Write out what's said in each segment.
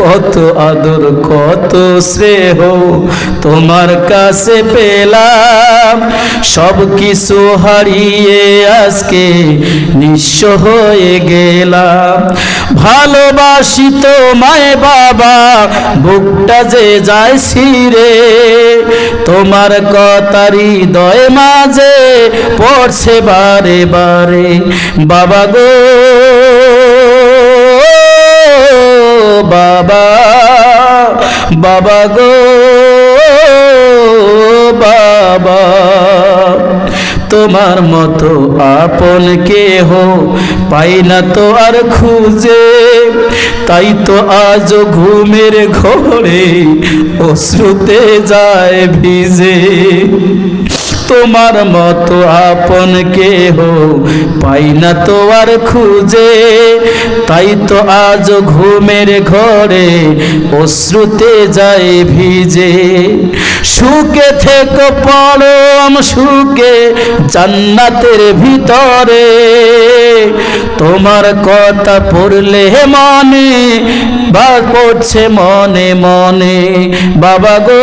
কত আদর, কত স্নেহ তোমার কাছে পেলাম। সব কিছু হারিয়ে আজকে নিঃস্ব হয়ে গেলাম। ভালোবাসি তোমায় বাবা, বুকটা যে যায় ছিঁড়ে। তোমার কথারি দয় মাঝে পড়ছে বারে বারে, বাবা গো। বাবা গো, বাবা। তোমার মতো আপন কেহ পাই না তো আর খুঁজে। তাই তো আজ ঘুমের ঘরে অশ্রুতে যায় ভিজে। তোমার মতো আপন কেহ পাই না তো আর খুঁজে। তাই তো আজ ঘুমের ঘরে অশ্রুতে যায় ভিজে। সুখে থেকে পরম সুখে জান্নাতের ভিতরে। তোমার কথা পড়লে মনে, বা পড়ছে মনে মনে। বাবা গো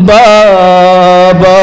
বাবা।